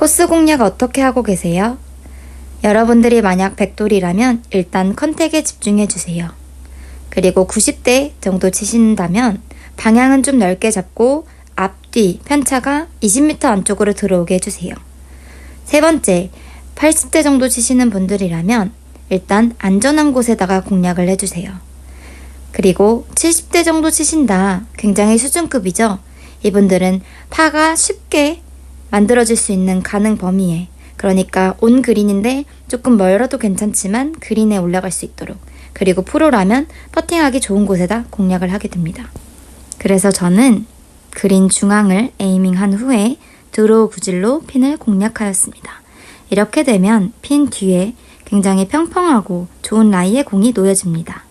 코스 공략 어떻게 하고 계세요? 여러분들이 만약 백돌이라면 일단 컨택에 집중해 주세요. 그리고 90대 정도 치신다면 방향은 좀 넓게 잡고 앞뒤 편차가 20m 안쪽으로 들어오게 해주세요. 세 번째, 80대 정도 치시는 분들이라면 일단 안전한 곳에다가 공략을 해주세요. 그리고 70대 정도 치신다. 굉장히 수준급이죠? 이분들은 파가 쉽게 만들어질 수 있는 가능 범위에 그러니까 온 그린인데 조금 멀어도 괜찮지만 그린에 올라갈 수 있도록 그리고 프로라면 퍼팅하기 좋은 곳에다 공략을 하게 됩니다. 그래서 저는 그린 중앙을 에이밍한 후에 드로우 구질로 핀을 공략하였습니다. 이렇게 되면 핀 뒤에 굉장히 평평하고 좋은 라이의 공이 놓여집니다.